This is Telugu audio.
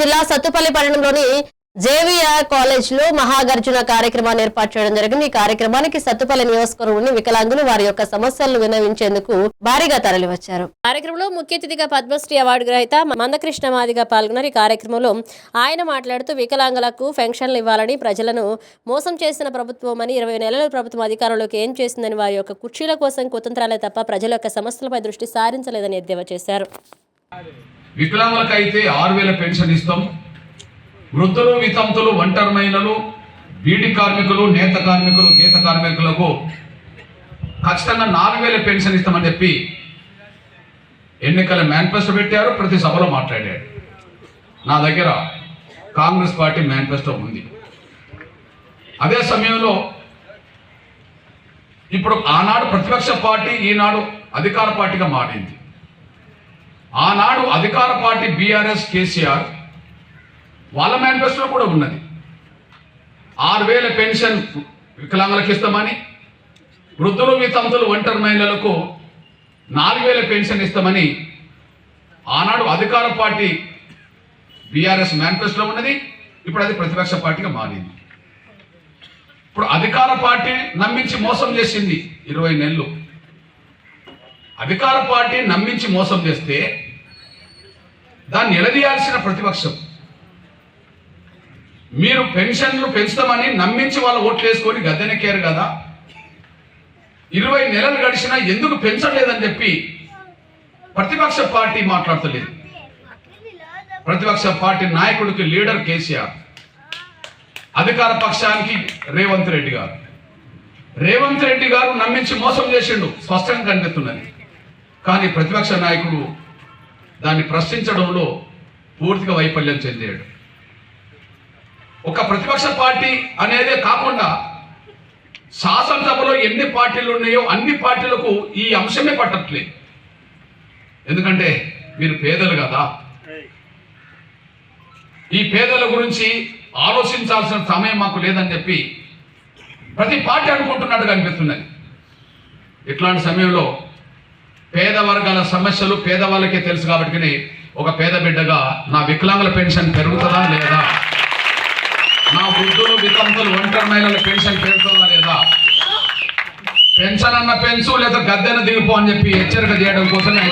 జిల్లా సత్తుపల్లి పట్టణంలోని జేవిఆర్ కాలేజ్లో మహాగర్జున కార్యక్రమాన్ని ఏర్పాటు చేయడం జరిగింది. ఈ కార్యక్రమానికి సత్తుపల్లి నియోజకవర్గంలోని వికలాంగులు వారి యొక్క సమస్యలను విన్నవించేందుకు భారీగా తరలివచ్చారు. కార్యక్రమంలో ముఖ్య అతిథిగా పద్మశ్రీ అవార్డు గ్రహీత మందకృష్ణ మాదిగా పాల్గొన్నారు. ఈ కార్యక్రమంలో ఆయన మాట్లాడుతూ వికలాంగులకు పెన్షన్లు ఇవ్వాలని ప్రజలను మోసం చేసిన ప్రభుత్వం అని ఇరవై నెలల ప్రభుత్వం అధికారంలోకి ఏం చేసిందని వారి యొక్క కుర్చీల కోసం కుతంత్రాలే తప్ప ప్రజల యొక్క సమస్యలపై దృష్టి సారించలేదని ఎద్దేవా చేశారు. వికలాంగులకైతే ఆరు వేల పెన్షన్ ఇస్తాం. వృద్ధులు వితంతులు ఒంటరి మహిళలు బీడి కార్మికులు నేత కార్మికులు గీత కార్మికులకు ఖచ్చితంగా నాలుగు వేల పెన్షన్ ఇస్తామని చెప్పి ఎన్నికల మేనిఫెస్టో పెట్టారు ప్రతి సభలో మాట్లాడాడు నా దగ్గర కాంగ్రెస్ పార్టీ మేనిఫెస్టో ఉంది. అదే సమయంలో ఇప్పుడు ఆనాడు ప్రతిపక్ష పార్టీ ఈనాడు అధికార పార్టీగా మారింది. ఆనాడు అధికార పార్టీ బీఆర్ఎస్ కేసీఆర్ వాళ్ళ మేనిఫెస్టో కూడా ఉన్నది. ఆరు వేల పెన్షన్ వికలాంగులకు ఇస్తామని వృద్ధులు వితంతులు ఒంటరి మహిళలకు నాలుగు వేల పెన్షన్ ఇస్తామని ఆనాడు అధికార పార్టీ బీఆర్ఎస్ మేనిఫెస్టోలో ఉన్నది. ఇప్పుడు అది ప్రతిపక్ష పార్టీగా మారింది. ఇప్పుడు అధికార పార్టీ నమ్మించి మోసం చేసింది ఇరవై నెలలు. అధికార పార్టీ నమ్మించి మోసం చేస్తే దాన్ని నిలదీయాల్సిన ప్రతిపక్షం. మీరు పెన్షన్లు పెంచుతామని నమ్మించి వాళ్ళు ఓట్లు వేసుకొని గద్దెనెక్కారు కదా? ఇరవై నెలలు గడిచినా ఎందుకు పెంచలేదని చెప్పి ప్రతిపక్ష పార్టీ మాట్లాడతలేదు. ప్రతిపక్ష పార్టీ నాయకుడికి లీడర్ కేసీఆర్ అధికార పక్షానికి రేవంత్ రెడ్డి గారు. రేవంత్ రెడ్డి గారు నమ్మించి మోసం చేసిండు స్పష్టంగా కనిపిస్తున్నది. కానీ ప్రతిపక్ష నాయకుడు దాన్ని ప్రశ్నించడంలో పూర్తిగా వైఫల్యం చెందాడు. ఒక ప్రతిపక్ష పార్టీ అనేదే కాకుండా శాసనసభలో ఎన్ని పార్టీలు ఉన్నాయో అన్ని పార్టీలకు ఈ అంశమే పట్టట్లేదు. ఎందుకంటే మీరు పేదలు కదా. ఈ పేదల గురించి ఆలోచించాల్సిన సమయం మాకు లేదని చెప్పి ప్రతి పార్టీ అనుకుంటున్నట్టుగా అనిపిస్తున్నది. ఇట్లాంటి సమయంలో పేద వర్గాల సమస్యలు పేదవాళ్ళకే తెలుసు కాబట్టి ఒక పేద బిడ్డగా నా వికలాంగుల పెన్షన్ పెరుగుతుందా లేదా? నా వృద్ధులు వితంతులు ఒంటరి మహిళల పెన్షన్ పెరుగుతుందా లేదా? పెన్షన్ అన్న పెన్సు లేదా గద్దెన దిగిపో అని చెప్పి హెచ్చరిక చేయడం కోసం